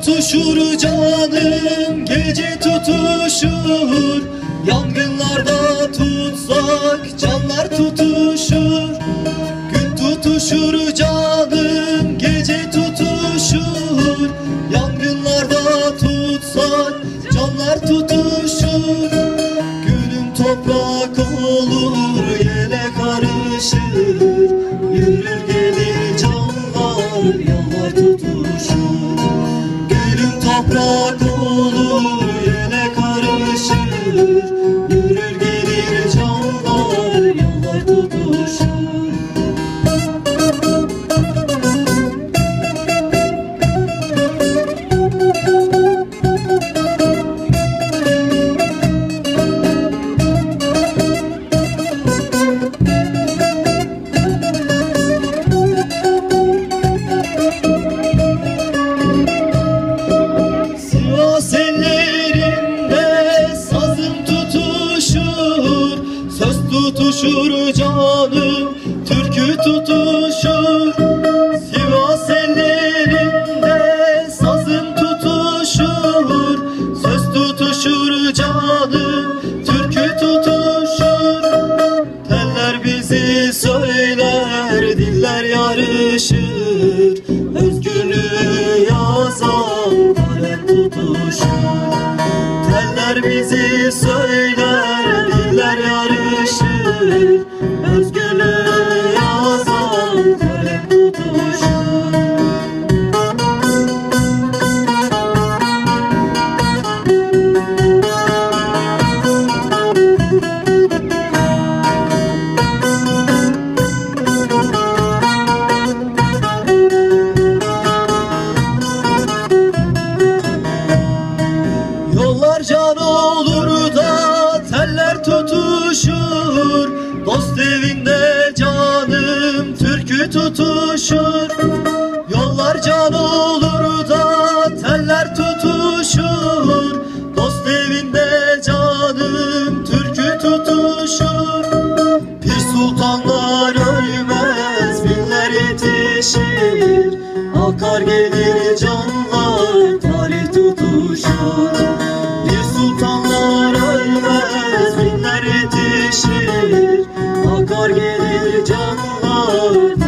tutuşur canım gece tutuşur. Yangınlarda tutsak canlar tutuşur. Gün tutuşur canım gece tutuşur. Yangınlarda tutsak canlar tutuşur. Gülüm toprak olur yele karışır. Yürür gelir canlar yollar tutuşur Gülüm tutuşur canım türkü tutuşur. Sivas ellerinde sazım tutuşur. Söz tutuşur canım türkü tutuşur. Teller bizi söyler diller yarışır. Özgürlüğü yazan kalem tutuşur yarışır Özgürlüğü tutuşur. Yollar can olur da teller tutuşur. Dost evinde canım türkü tutuşur. Pir sultanlar ölmez binler yetişir. Akar gelir canlar tarih tutuşur. Bir sultanlar ölmez binler yetişir Kar gelir canlar